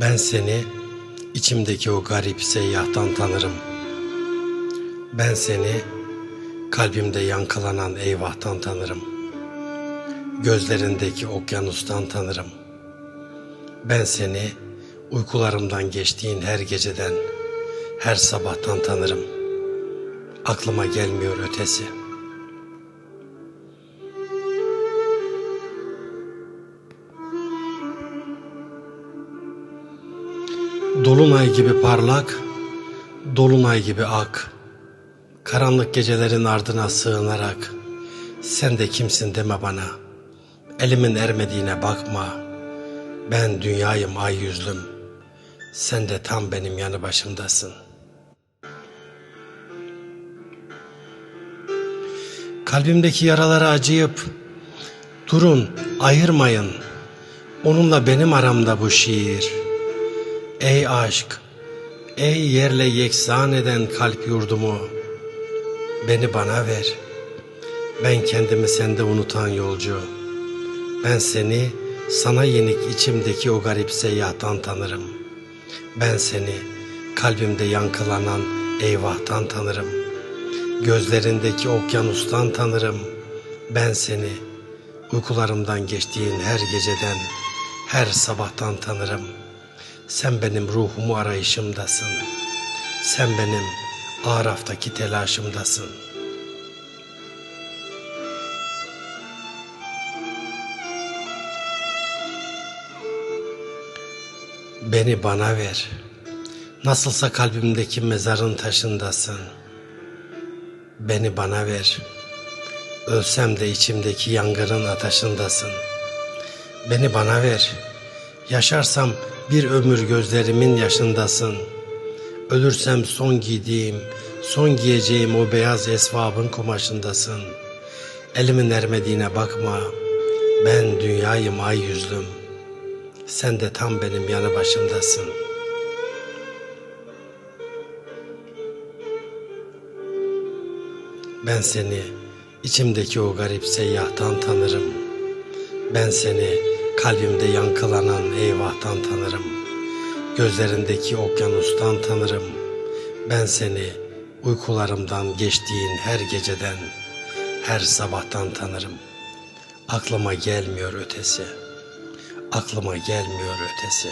Ben seni içimdeki o garip seyyahtan tanırım. Ben seni kalbimde yankılanan eyvahtan tanırım. Gözlerindeki okyanustan tanırım. Ben seni uykularımdan geçtiğin her geceden, her sabahtan tanırım. Aklıma gelmiyor ötesi. Dolunay gibi parlak, dolunay gibi ak. Karanlık gecelerin ardına sığınarak sen de kimsin deme bana. Elimin ermediğine bakma. Ben dünyayım ay yüzlüm. Sen de tam benim yanı başımdasın. Kalbimdeki yaralara acıyıp durun, ayırmayın. Onunla benim aramda bu şiir. Ey aşk, ey yerle yeksan eden kalp yurdumu, beni bana ver. Ben kendimi sende unutan yolcu. Ben seni sana yenik içimdeki o garip seyyahtan tanırım. Ben seni kalbimde yankılanan eyvahtan tanırım. Gözlerindeki okyanustan tanırım. Ben seni uykularımdan geçtiğin her geceden, her sabahtan tanırım. Sen benim ruhumu arayışımdasın. Sen benim Araf'taki telaşımdasın. Beni bana ver. Nasılsa kalbimdeki mezarın taşındasın. Beni bana ver. Ölsem de içimdeki yangının ateşindasın. Beni bana ver. Yaşarsam bir ömür gözlerimin yaşındasın. Ölürsem son giydiğim, son giyeceğim o beyaz esvabın kumaşındasın. Elimin ermediğine bakma. Ben dünyayım ay yüzlüm. Sen de tam benim yanı başımdasın. Ben seni içimdeki o garip seyyahtan tanırım. Ben seni kalbimde yankılanan eyvahtan tanırım. Gözlerindeki okyanustan tanırım. Ben seni uykularımdan geçtiğin her geceden, her sabahtan tanırım. Aklıma gelmiyor ötesi. Aklıma gelmiyor ötesi.